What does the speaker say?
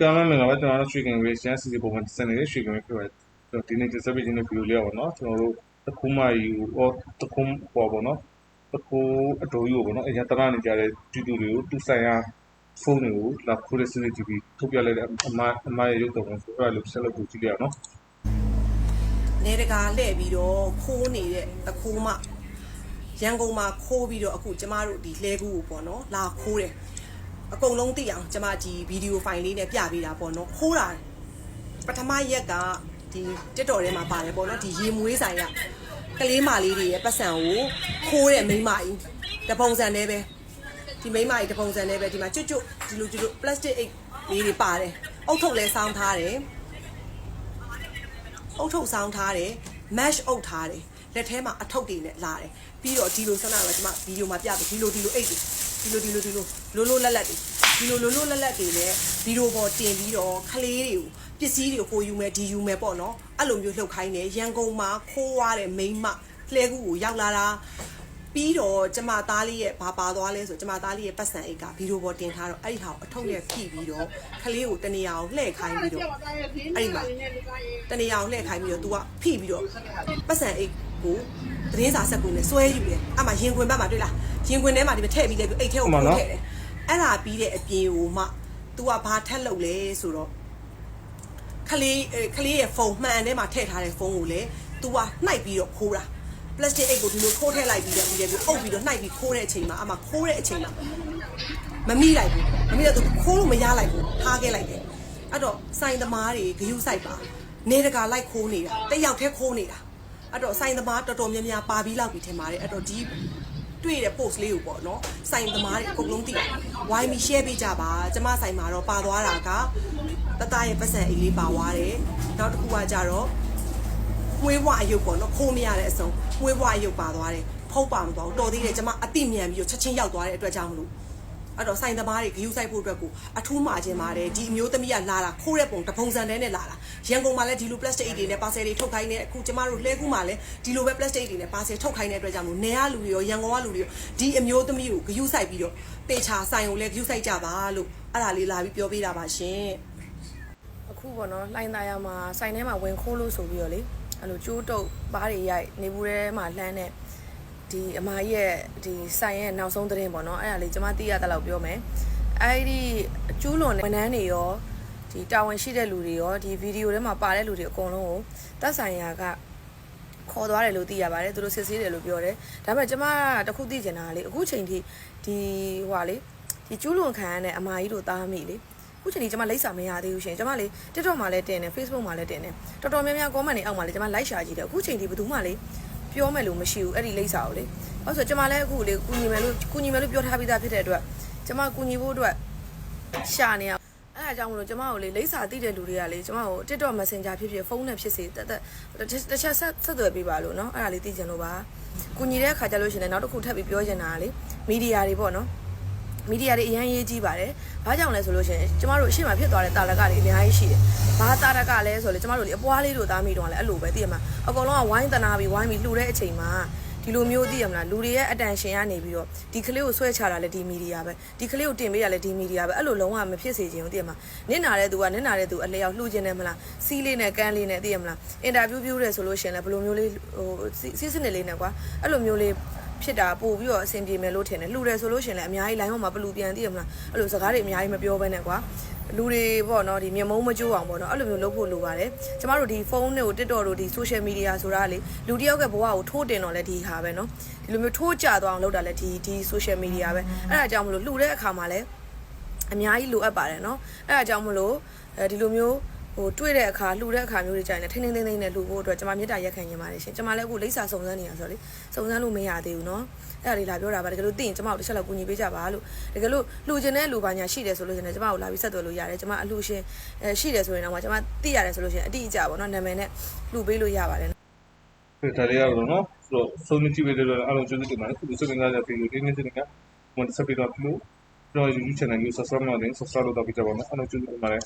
ကျောင်းမင်္ဂလာပါကျွန်တော်တို့ရွှေကင်ရေးရှမ်းစီစီပုံမှန်စနေတဲ့ရွှေကင်ရေးဖြစ်ပါတယ်ဒီနေ့ဒီစပစ်ဒီနေ့ဗီဒီယိုလေးပါတော့ကျွန်တော်တို့တခုမယူဟောတခုပေါ်ပေါ့နော်တခုအတူယူပေါ့နော်အရင်တရနေကြတဲ့တူတူတွေကိုတူဆိုင်ရာဖုန်းတွေကိုလာခိုးတဲ့ CCTV ထုတ်ပြလိုက်တဲ့အမအမရဲ့ရုပ်တော်ကိုဆိုအဲ့လိုဆက်လုပ်ကြည့်ကြရအောင်နော်နေတကာလှည့်ပြီးတော့ခိုးနေတဲ့တခိုးမရန်ကုန်မှာခိုးပြီးတော့အခုကျမတို့ဒီလှဲကူကိုပေါ့နော်လာခိုးတယ် အကုန်လုံးသိအောင်ကျမဒီဗီဒီယိုဖိုင်လေးနဲ့ပြပေးတာပေါ့နော်ခိုးတာပထမရက်ကဒီတက်တော်ထဲမှာပါတယ်ပေါ့နော်ဒီရေမွေးဆိုင်ကကလေးမလေးတွေရဲ့ပတ်စံကိုခိုးတဲ့မိန်းမကြီးတပုံစံနဲ့ပဲဒီမိန်းမကြီးတပုံစံနဲ့ပဲဒီမှာကျွတ်ကျွတ်ဒီလိုဒီလို plastic အိတ်လေးတွေပါတယ်အုတ်ထုတ်လဲစောင်းထားတယ်အုတ်ထုတ်ဆောင်းထားတယ် mash အုပ်ထားတယ်လက်ထဲမှာအထုပ်တွေနဲ့လာတယ်ပြီးတော့ဒီလိုဆန္ဒကကျွန်မဗီဒီယိုမှာပြပြီဒီလိုဒီလိုအိတ်တွေ ဒီလိုဒီလိုဒီလိုလိုလိုလက်လက်တွေဒီလိုလိုလိုလက်လက်တွေနဲ့ဗီဒီယိုပေါ်တင်ပြီးတော့ခလေးတွေကိုပစ္စည်းတွေကိုကိုယူမယ်ဒီယူမယ်ပေါ့နော်အဲ့လိုမျိုးလှုပ်ခိုင်းတယ်ရန်ကုန်မှာခိုးွားတဲ့မိန်းမလှဲကူကိုရောက်လာတာပြီးတော့ကျမသားလေးရဲ့ဘာပါသွားလဲဆိုကျမသားလေးရဲ့ပတ်စံအိတ်ကဗီဒီယိုပေါ်တင်ထားတော့အဲ့ဒီဟာကိုအထုပ်နဲ့ဖြည့်ပြီးတော့ခလေးကိုတနေရာကိုလှည့်ခိုင်းပြီးတော့အဲ့ဒီမှာတနေရာကိုလှည့်ခိုင်းပြီးတော့ तू ကဖိပြီးတော့ပတ်စံအိတ်ကိုသတင်းစာဆက်ကုန်နဲ့စွဲယူတယ်အဲ့မှာရင်ခွင်ဘက်မှာတွေ့လား ရင်ခွင်ထဲမှာဒီမှာထည့်ပြီးလဲပြီးအိတ်ထဲကိုပို့ထည့်တယ်အဲ့ဒါပြီးတဲ့အပြင်ကိုမှ तू ကဘာထက်လုပ်လဲဆိုတော့ခလေးခလေးရဲ့ဖုန်းမှန်ထဲမှာထည့်ထားတဲ့ဖုန်းကိုလေ तू ကနှိုက်ပြီးတော့ခိုးတာ plastic အိတ်ကိုဒီလိုခိုးထည့်လိုက်ပြီးတော့ပြီးတယ်ပြီးအုပ်ပြီးတော့နှိုက်ပြီးခိုးတဲ့အချိန်မှာအမှခိုးတဲ့အချိန်မှာမမိလိုက်ဘူးမမိတော့ तू ခိုးလို့မရလိုက်ဘူးထားခဲ့လိုက်တယ်အဲ့တော့စိုင်သမားတွေဂယုစိုက်ပါ နေတကာလိုက်ခိုးနေတာတက်ရောက်ထဲခိုးနေတာအဲ့တော့စိုင်သမားတော်တော်များများပါပြီးလောက်ပြီထင်ပါတယ်အဲ့တော့ဒီ တွေ့တဲ့ post လေးကိုပေါ့နော်စိုင်သမားတွေအကုန်လုံးသိဝိုင်းပြီး share ပေးကြပါကျမစိုင်မှာတော့ပါသွားတာကတတရဲ့ပတ်စံအိတ်လေးပါသွားတယ်နောက်တစ်ခုကကြတော့မွေးဘွားအယုတ်ပေါ့နော်ခိုးမရတဲ့အစုံမွေးဘွားအယုတ်ပါသွားတယ်ဖုတ်ပါမသွားဘူးတော်သေးတယ်ကျမအတိမြန်ပြီးတော့ချက်ချင်းရောက်သွားတဲ့အတွက်ကြောင့်မလို့ အဲ့တော့ဆိုင်သမားတွေဂယူဆိုင်ဖို့အတွက်ကိုအထူးမှာခြင်းပါတယ်ဒီအမျိုးသမီးကလာတာခိုးတဲ့ပုံတပုံစံတန်းနဲ့လာတာရန်ကုန်မှာလည်းဒီလို plastic အိတ်တွေနဲ့ parcel တွေထုတ်ခိုင်းနေအခုကျမတို့လှဲကူးမှာလည်းဒီလိုပဲ plastic အိတ်တွေနဲ့ parcel ထုတ်ခိုင်းတဲ့အတွက်ကြောင့်မို့နေရလူတွေရောရန်ကုန်ကလူတွေရောဒီအမျိုးသမီးကိုဂယူဆိုင်ပြီးတော့ပေချာဆိုင်ကိုလည်းဂယူဆိုင်ကြပါလို့အဲ့ဒါလေးလာပြီးပြောပေးတာပါရှင်အခုပေါ့နော်လှိုင်းသားရမှာစိုင်ထဲမှာဝင်ခိုးလို့ဆိုပြီးတော့လေအဲ့လိုကျိုးတုပ်ဘားတွေရိုက်နေဘူးထဲမှာလှမ်းတဲ့ ဒီအမကြီးရဲ့ဒီဆိုင်ရဲ့နောက်ဆုံးသတင်းပေါ့နော်အဲ့ဒါလေးကျွန်မသိရတဲ့လောက်ပြောမယ်အဲ့ဒီကျူးလွန်တဲ့ဝန်ထမ်းတွေရောဒီတာဝန်ရှိတဲ့လူတွေရောဒီဗီဒီယိုထဲမှာပါတဲ့လူတွေအကုန်လုံးကိုသက်ဆိုင်ရာကခေါ်သွားတယ်လို့သိရပါတယ်သူတို့စစ်ဆေးတယ်လို့ပြောတယ်ဒါပေမဲ့ကျွန်မတခုသိချင်တာကလေအခုချိန်ထိဒီဟွာလေဒီကျူးလွန်ခံရတဲ့အမကြီးတို့သားမိလေအခုချိန်ထိကျွန်မလိပ်စာမရသေးဘူးရှင်ကျွန်မလေ TikTok မှာလည်းတင်တယ် Facebook မှာလည်းတင်တယ်တော်တော်များများ comment တွေအောက်မှာလည်းကျွန်မ like ရှာကြည့်တယ်အခုချိန်ထိဘယ်သူမှလေ ပြောမယ်လို့မရှိဘူးအဲ့ဒီလိပ်စာကိုလေဟုတ်ဆိုကျွန်မလည်းအခုလေကူညီမယ်လို့ကူညီမယ်လို့ပြောထားပြီးသားဖြစ်တဲ့အတွက်ကျွန်မကူညီဖို့အတွက်ရှာနေရအဲ့ဒါကြောင့်မလို့ကျွန်မကိုလေလိပ်စာသိတဲ့လူတွေကလေကျွန်မကို TikTok Messenger ဖြစ်ဖြစ်ဖုန်းနဲ့ဖြစ်စေတက်တက်တစ်ချက်ဆက်ဆက်သွယ်ပေးပါလို့เนาะအဲ့ဒါလေးသိချင်လို့ပါကူညီတဲ့အခါကျလို့ရှိရင်လည်းနောက်တစ်ခုထပ်ပြီးပြောချင်တာကလေမီဒီယာတွေပေါ့နော် မီဒီယာတွေအရင်ရေးကြီးပါတယ်။ဘာကြောင့်လဲဆိုလို့ရှိရင်ကျမတို့အရှိမဖြစ်သွားတဲ့တာလကတွေအများကြီးရှိတယ်။ဘာတာလကလဲဆိုလေကျမတို့လေအပွားလေးတို့သားမိတော့လည်းအဲ့လိုပဲသိရမှာအကောင်လုံးကဝိုင်းတနာပြီးဝိုင်းပြီးလှူတဲ့အချိန်မှာဒီလိုမျိုးသိရမလားလူတွေရဲ့ attention ကနေပြီးတော့ဒီကလေးကိုဆွဲချတာလည်းဒီမီဒီယာပဲဒီကလေးကိုတင်ပေးတာလည်းဒီမီဒီယာပဲအဲ့လိုလုံးဝမဖြစ်စေချင်ဘူးသိရမှာနင့်နာတဲ့သူကနင့်နာတဲ့သူအလျောက်လှူခြင်းနဲ့မလားစီးလေးနဲ့ကန်းလေးနဲ့သိရမလားအင်တာဗျူးပြုတယ်ဆိုလို့ရှိရင်လည်းဘယ်လိုမျိုးလေးဟိုစီးစနစ်လေးနဲ့ကွာအဲ့လိုမျိုးလေး ဖြစ်တာပို့ပြီးတော့အဆင်ပြေမယ်လို့ထင်တယ်လှူတယ်ဆိုလို့ရှိရင်လည်းအများကြီး line ပေါ်မှာပလူပြန်သိရမလားအဲ့လိုစကားတွေအများကြီးမပြောဘဲနဲ့ကွာလူတွေပေါ့နော်ဒီမျက်မုံးမကျိုးအောင်ပေါ့နော်အဲ့လိုမျိုးလုပ်ဖို့လိုပါတယ်ကျမတို့ဒီဖုန်းတွေကို TikTok တို့ဒီ social media ဆိုတာလေလူတစ်ယောက်ကဘဝကိုထိုးတင်တော့လဲဒီဟာပဲနော်ဒီလိုမျိုးထိုးကြသွားအောင်လုပ်တာလဲဒီဒီ social media ပဲအဲ့ဒါကြောင့်မလို့လှူတဲ့အခါမှာလဲအများကြီးလိုအပ်ပါတယ်နော်အဲ့ဒါကြောင့်မလို့အဲဒီလိုမျိုး ဟိုတွေ့တဲ့အခါလှူတဲ့အခါမျိုးတွေကြာရင်လည်းထိန်းထိန်းသိမ်းသိမ်းနဲ့လှူဖို့အတွက်ကျွန်မမေတ္တာရက်ခံနေပါတယ်ရှင်ကျွန်မလည်းအခုလိပ်စာစုံစမ်းနေရဆိုတော့လေစုံစမ်းလို့မရသေးဘူးเนาะအဲ့ဒါလေးလာပြောတာပါတကယ်လို့သိရင်ကျွန်မတို့တစ်ချက်လောက်ကူညီပေးကြပါလို့တကယ်လို့လှူခြင်းတဲ့လူပါညာရှိတယ်ဆိုလို့ရှင်လည်းကျွန်မတို့လာပြီးဆက်သွယ်လို့ရတယ်ကျွန်မအလှူရှင်အဲရှိတယ်ဆိုရင်တော့ကျွန်မသိရတယ်ဆိုလို့ရှင်အတိအကျပေါ့เนาะနာမည်နဲ့လှူပေးလို့ရပါတယ် ဒီဒါလေးရတော့နော်ဆိုတော့ဆုံးဖြတ်ကြည့်ပေးတဲ့အားလုံးကျေးဇူးတင်ပါတယ်ခုဒီစပင်ကကြဗီဒီယိုဒီနေ့တင်ကဝန်စပီတော့ပြီးလို့ကျွန်တော် YouTube channel ကို subscribe လုပ်တယ် subscribe လုပ်တော့ပြကြပါမယ်အားလုံးကျေးဇူးတင်ပါတယ်